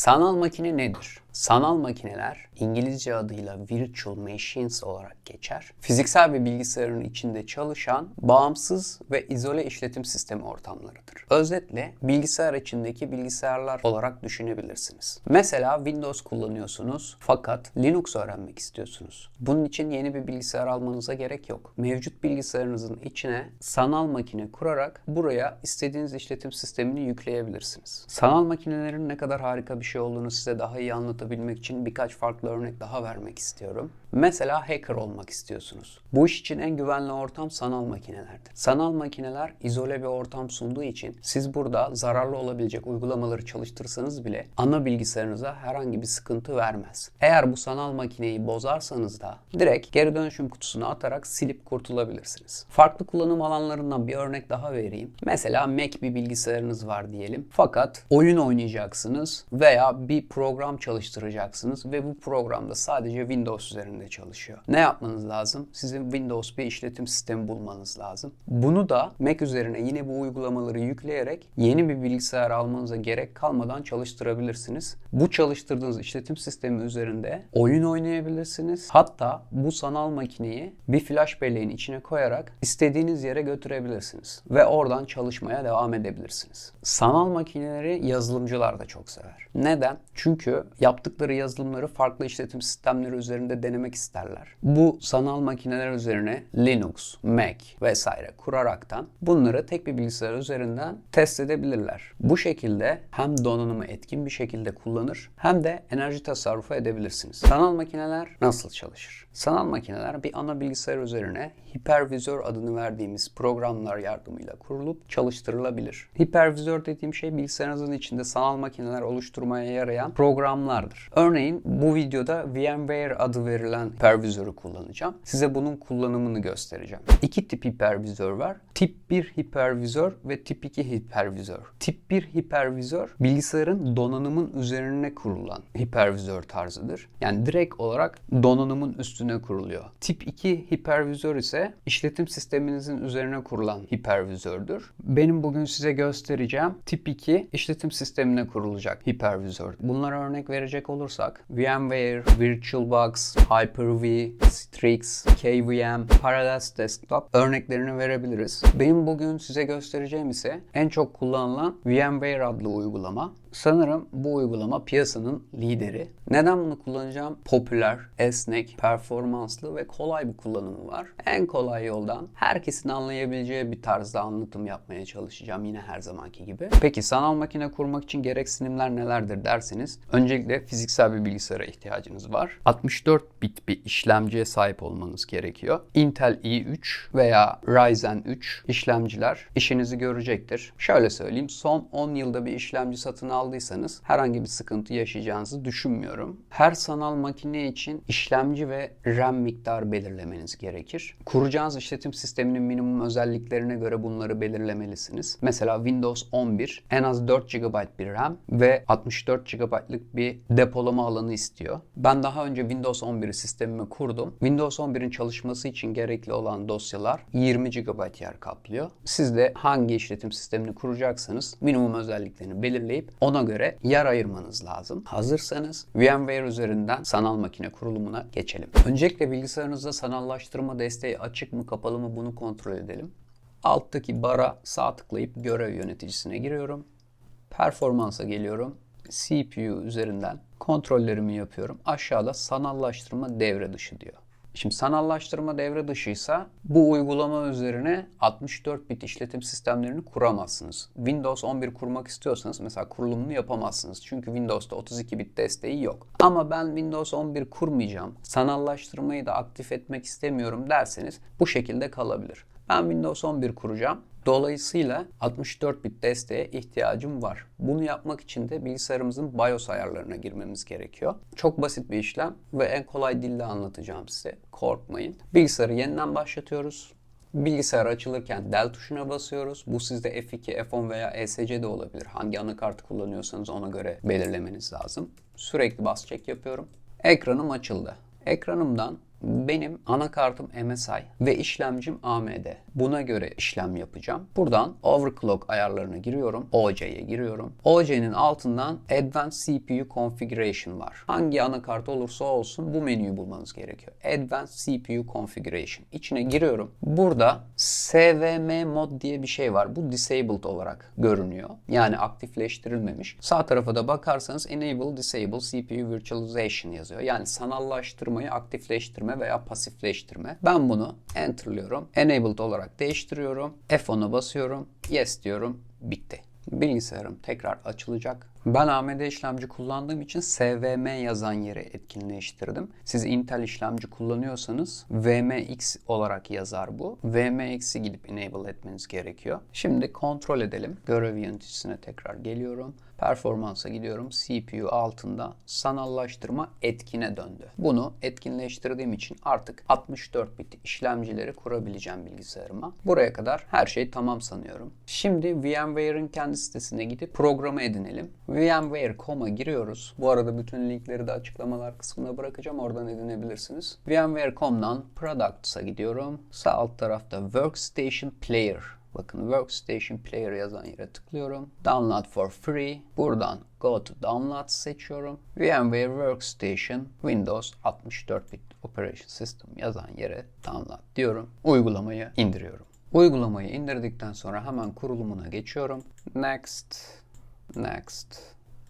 Sanal makine nedir? Sanal makineler İngilizce adıyla virtual machines olarak geçer. Fiziksel bir bilgisayarın içinde çalışan bağımsız ve izole işletim sistemi ortamlarıdır. Özetle bilgisayar içindeki bilgisayarlar olarak düşünebilirsiniz. Mesela Windows kullanıyorsunuz fakat Linux öğrenmek istiyorsunuz. Bunun için yeni bir bilgisayar almanıza gerek yok. Mevcut bilgisayarınızın içine sanal makine kurarak buraya istediğiniz işletim sistemini yükleyebilirsiniz. Sanal makinelerin ne kadar harika bir şey olduğunu size daha iyi anlatabilmek için birkaç farklı örnek daha vermek istiyorum. Mesela hacker olmak istiyorsunuz. Bu iş için en güvenli ortam sanal makinelerdir. Sanal makineler izole bir ortam sunduğu için siz burada zararlı olabilecek uygulamaları çalıştırsanız bile ana bilgisayarınıza herhangi bir sıkıntı vermez. Eğer bu sanal makineyi bozarsanız da direkt geri dönüşüm kutusuna atarak silip kurtulabilirsiniz. Farklı kullanım alanlarından bir örnek daha vereyim. Mesela Mac bir bilgisayarınız var diyelim. Fakat oyun oynayacaksınız veya bir program çalıştıracaksınız ve bu programda sadece Windows üzerinde çalışıyor. Ne yapmanız lazım? Sizin Windows bir işletim sistemi bulmanız lazım. Bunu da Mac üzerine yine bu uygulamaları yükleyerek yeni bir bilgisayar almanıza gerek kalmadan çalıştırabilirsiniz. Bu çalıştırdığınız işletim sistemi üzerinde oyun oynayabilirsiniz. Hatta bu sanal makineyi bir flash belleğin içine koyarak istediğiniz yere götürebilirsiniz ve oradan çalışmaya devam edebilirsiniz. Sanal makineleri yazılımcılar da çok sever. Neden? Çünkü yaptıkları yazılımları farklı işletim sistemleri üzerinde denemek isterler. Bu sanal makineler üzerine Linux, Mac vesaire kuraraktan bunları tek bir bilgisayar üzerinden test edebilirler. Bu şekilde hem donanımı etkin bir şekilde kullanır hem de enerji tasarrufu edebilirsiniz. Sanal makineler nasıl çalışır? Sanal makineler bir ana bilgisayar üzerine hipervizör adını verdiğimiz programlar yardımıyla kurulup çalıştırılabilir. Hipervizör dediğim şey bilgisayarınızın içinde sanal makineler oluşturmaya yarayan programlardır. Örneğin bu videoda VMware adı verilen hipervizörü kullanacağım. Size bunun kullanımını göstereceğim. İki tip hipervizör var. Tip 1 hipervizör ve tip 2 hipervizör. Tip 1 hipervizör bilgisayarın donanımın üzerine kurulan hipervizör tarzıdır. Yani direkt olarak donanımın üstüne kuruluyor. Tip 2 hipervizör ise işletim sisteminizin üzerine kurulan hipervizördür. Benim bugün size göstereceğim tip 2 işletim sistemine kurulacak hipervizör. Bunlara örnek verecek olursak VMware, VirtualBox, Hyper-V, Strix, KVM, Parallels Desktop örneklerini verebiliriz. Benim bugün size göstereceğim ise en çok kullanılan VMware adlı uygulama. Sanırım bu uygulama piyasanın lideri. Neden bunu kullanacağım? Popüler, esnek, performanslı ve kolay bir kullanımı var. En kolay yoldan herkesin anlayabileceği bir tarzda anlatım yapmaya çalışacağım yine her zamanki gibi. Peki sanal makine kurmak için gereksinimler nelerdir derseniz öncelikle fiziksel bir bilgisayara ihtiyacınız var. 64 bit bir işlemciye sahip olmanız gerekiyor. Intel i3 veya Ryzen 3 işlemciler işinizi görecektir. Şöyle söyleyeyim son 10 yılda bir işlemci satın aldıysanız herhangi bir sıkıntı yaşayacağınızı düşünmüyorum. Her sanal makine için işlemci ve RAM miktarı belirlemeniz gerekir. Kuracağınız işletim sisteminin minimum özelliklerine göre bunları belirlemelisiniz. Mesela Windows 11 en az 4 GB bir RAM ve 64 GB'lık bir depolama alanı istiyor. Ben daha önce Windows 11'i sistemime kurdum. Windows 11'in çalışması için gerekli olan dosyalar 20 GB yer kaplıyor. Siz de hangi işletim sistemini kuracaksanız minimum özelliklerini belirleyip ona göre yer ayırmanız lazım. Hazırsanız VMware üzerinden sanal makine kurulumuna geçelim. Öncelikle bilgisayarınızda sanallaştırma desteği açık mı kapalı mı bunu kontrol edelim. Alttaki bara sağ tıklayıp görev yöneticisine giriyorum. Performansa geliyorum. CPU üzerinden kontrollerimi yapıyorum. Aşağıda sanallaştırma devre dışı diyor. Şimdi sanallaştırma devre dışıysa bu uygulama üzerine 64 bit işletim sistemlerini kuramazsınız. Windows 11 kurmak istiyorsanız mesela kurulumunu yapamazsınız. Çünkü Windows'ta 32 bit desteği yok. Ama ben Windows 11 kurmayacağım, sanallaştırmayı da aktif etmek istemiyorum derseniz bu şekilde kalabilir. Ben Windows 11 kuracağım. Dolayısıyla 64 bit desteğe ihtiyacım var. Bunu yapmak için de bilgisayarımızın BIOS ayarlarına girmemiz gerekiyor. Çok basit bir işlem ve en kolay dille anlatacağım size. Korkmayın. Bilgisayarı yeniden başlatıyoruz. Bilgisayar açılırken del tuşuna basıyoruz. Bu sizde F2, F10 veya ESC de olabilir. Hangi anakartı kullanıyorsanız ona göre belirlemeniz lazım. Sürekli bas çek yapıyorum. Ekranım açıldı. Ekranımdan Benim anakartım MSI ve işlemcim AMD. Buna göre işlem yapacağım. Buradan overclock ayarlarına giriyorum. OC'ye giriyorum. OC'nin altından Advanced CPU Configuration var. Hangi anakart olursa olsun bu menüyü bulmanız gerekiyor. Advanced CPU Configuration. İçine giriyorum. Burada SVM mod diye bir şey var. Bu disabled olarak görünüyor. Yani aktifleştirilmemiş. Sağ tarafa da bakarsanız Enable Disable CPU Virtualization yazıyor. Yani sanallaştırmayı aktifleştirme veya pasifleştirme. Ben bunu enterlıyorum. Enabled olarak değiştiriyorum. F10'a basıyorum. Yes diyorum. Bitti. Bilgisayarım tekrar açılacak. Ben AMD işlemci kullandığım için SVM yazan yere etkinleştirdim. Siz Intel işlemci kullanıyorsanız VMX olarak yazar bu. VMX'i gidip enable etmeniz gerekiyor. Şimdi kontrol edelim. Görev yöneticisine tekrar geliyorum. Performansa gidiyorum. CPU altında sanallaştırma etkine döndü. Bunu etkinleştirdiğim için artık 64 bit işlemcileri kurabileceğim bilgisayarıma. Buraya kadar her şey tamam sanıyorum. Şimdi VMware'ın kendi sitesine gidip programı edinelim. VMware.com'a giriyoruz. Bu arada bütün linkleri de açıklamalar kısmına bırakacağım. Oradan edinebilirsiniz. VMware.com'dan Products'a gidiyorum. Sağ alt tarafta Workstation Player Bakın Workstation Player yazan yere tıklıyorum. Download for free. Buradan Go to Download seçiyorum. VMware Workstation Windows 64 bit Operation System yazan yere download diyorum. Uygulamayı indiriyorum. Uygulamayı indirdikten sonra hemen kurulumuna geçiyorum. Next, next,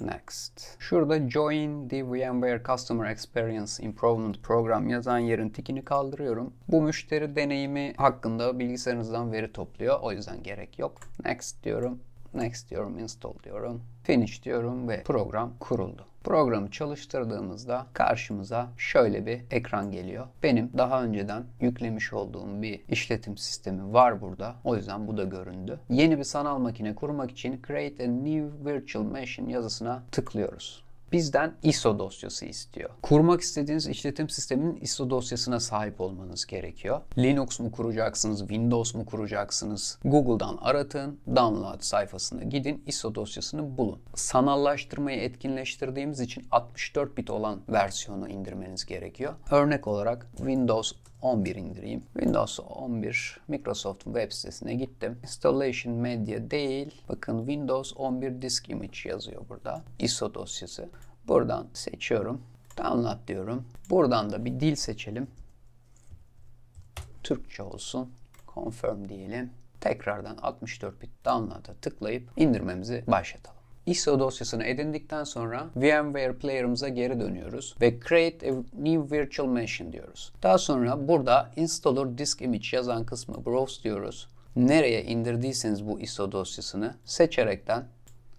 Next. Şurada Join the VMware Customer Experience Improvement Program yazan yerin tikini kaldırıyorum. Bu müşteri deneyimi hakkında bilgisayarınızdan veri topluyor. O yüzden gerek yok. Next diyorum. Next diyorum, install diyorum. Finish diyorum ve program kuruldu. Programı çalıştırdığımızda karşımıza şöyle bir ekran geliyor. Benim daha önceden yüklemiş olduğum bir işletim sistemi var burada. O yüzden bu da göründü. Yeni bir sanal makine kurmak için Create a New Virtual Machine yazısına tıklıyoruz bizden ISO dosyası istiyor. Kurmak istediğiniz işletim sisteminin ISO dosyasına sahip olmanız gerekiyor. Linux mu kuracaksınız, Windows mu kuracaksınız? Google'dan aratın, download sayfasına gidin, ISO dosyasını bulun. Sanallaştırmayı etkinleştirdiğimiz için 64 bit olan versiyonu indirmeniz gerekiyor. Örnek olarak Windows 11 indireyim. Windows 11 Microsoft'un web sitesine gittim. Installation Media değil. Bakın Windows 11 Disk Image yazıyor burada. ISO dosyası. Buradan seçiyorum. Download diyorum. Buradan da bir dil seçelim. Türkçe olsun. Confirm diyelim. Tekrardan 64 bit download'a tıklayıp indirmemizi başlatalım. ISO dosyasını edindikten sonra VMware Player'ımıza geri dönüyoruz ve Create a New Virtual Machine diyoruz. Daha sonra burada Installer Disk Image yazan kısmı Browse diyoruz. Nereye indirdiyseniz bu ISO dosyasını seçerekten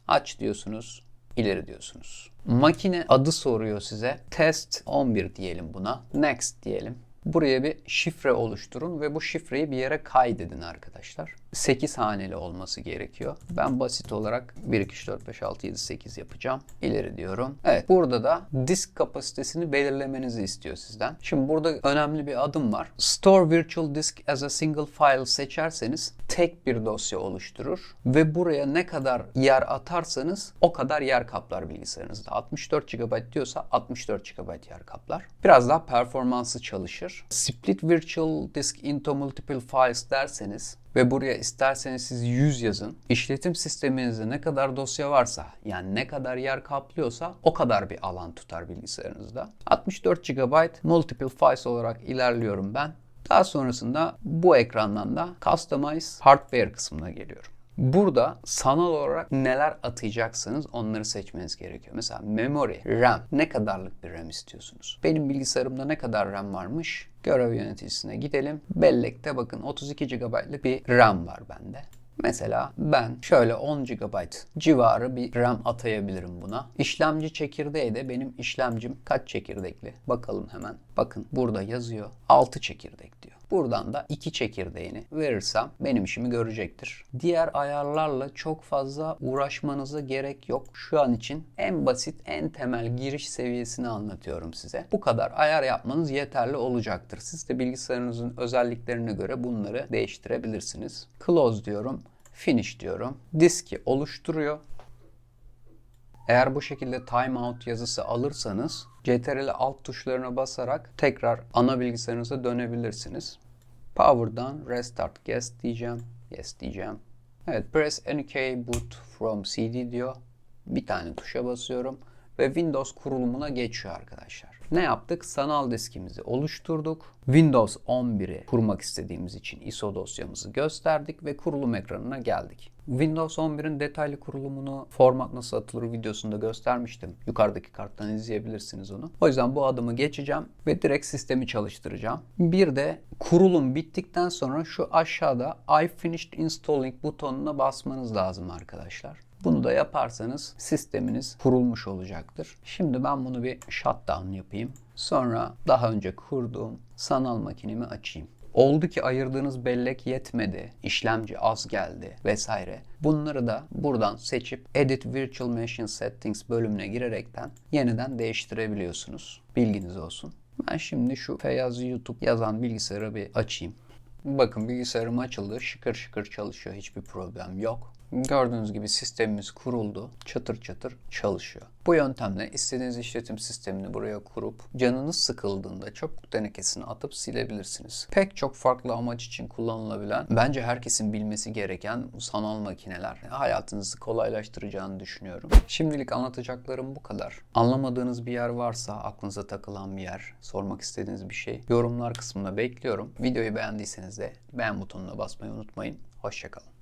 aç diyorsunuz, ileri diyorsunuz. Makine adı soruyor size. Test 11 diyelim buna. Next diyelim. Buraya bir şifre oluşturun ve bu şifreyi bir yere kaydedin arkadaşlar. 8 haneli olması gerekiyor. Ben basit olarak 1, 2, 3, 4, 5, 6, 7, 8 yapacağım. İleri diyorum. Evet burada da disk kapasitesini belirlemenizi istiyor sizden. Şimdi burada önemli bir adım var. Store Virtual Disk as a Single File seçerseniz tek bir dosya oluşturur ve buraya ne kadar yer atarsanız o kadar yer kaplar bilgisayarınızda. 64 GB diyorsa 64 GB yer kaplar. Biraz daha performansı çalışır. Split Virtual Disk into Multiple Files derseniz ve buraya isterseniz siz 100 yazın. İşletim sisteminizde ne kadar dosya varsa yani ne kadar yer kaplıyorsa o kadar bir alan tutar bilgisayarınızda. 64 GB multiple files olarak ilerliyorum ben. Daha sonrasında bu ekrandan da Customize Hardware kısmına geliyorum. Burada sanal olarak neler atayacaksınız onları seçmeniz gerekiyor. Mesela memory, RAM ne kadarlık bir RAM istiyorsunuz? Benim bilgisayarımda ne kadar RAM varmış? Görev yöneticisine gidelim. Bellekte bakın 32 GB'lık bir RAM var bende. Mesela ben şöyle 10 GB civarı bir RAM atayabilirim buna. İşlemci çekirdeği de benim işlemcim kaç çekirdekli? Bakalım hemen. Bakın burada yazıyor 6 çekirdek diyor. Buradan da 2 çekirdeğini verirsem benim işimi görecektir. Diğer ayarlarla çok fazla uğraşmanıza gerek yok. Şu an için en basit, en temel giriş seviyesini anlatıyorum size. Bu kadar ayar yapmanız yeterli olacaktır. Siz de bilgisayarınızın özelliklerine göre bunları değiştirebilirsiniz. Close diyorum. Finish diyorum. Diski oluşturuyor. Eğer bu şekilde timeout yazısı alırsanız CTRL alt tuşlarına basarak tekrar ana bilgisayarınıza dönebilirsiniz. Power'dan restart guest diyeceğim. Yes diyeceğim. Evet press any key boot from CD diyor. Bir tane tuşa basıyorum ve Windows kurulumuna geçiyor arkadaşlar. Ne yaptık? Sanal diskimizi oluşturduk. Windows 11'i kurmak istediğimiz için ISO dosyamızı gösterdik ve kurulum ekranına geldik. Windows 11'in detaylı kurulumunu format nasıl atılır videosunda göstermiştim. Yukarıdaki karttan izleyebilirsiniz onu. O yüzden bu adımı geçeceğim ve direkt sistemi çalıştıracağım. Bir de kurulum bittikten sonra şu aşağıda I finished installing butonuna basmanız lazım arkadaşlar. Bunu da yaparsanız sisteminiz kurulmuş olacaktır. Şimdi ben bunu bir shutdown yapayım. Sonra daha önce kurduğum sanal makinemi açayım. Oldu ki ayırdığınız bellek yetmedi, işlemci az geldi vesaire. Bunları da buradan seçip Edit Virtual Machine Settings bölümüne girerekten yeniden değiştirebiliyorsunuz. Bilginiz olsun. Ben şimdi şu Feyyaz YouTube yazan bilgisayarı bir açayım. Bakın bilgisayarım açıldı. Şıkır şıkır çalışıyor. Hiçbir problem yok. Gördüğünüz gibi sistemimiz kuruldu. Çatır çatır çalışıyor. Bu yöntemle istediğiniz işletim sistemini buraya kurup canınız sıkıldığında çöp tenekesine atıp silebilirsiniz. Pek çok farklı amaç için kullanılabilen, bence herkesin bilmesi gereken sanal makineler hayatınızı kolaylaştıracağını düşünüyorum. Şimdilik anlatacaklarım bu kadar. Anlamadığınız bir yer varsa, aklınıza takılan bir yer, sormak istediğiniz bir şey yorumlar kısmında bekliyorum. Videoyu beğendiyseniz de beğen butonuna basmayı unutmayın. Hoşçakalın.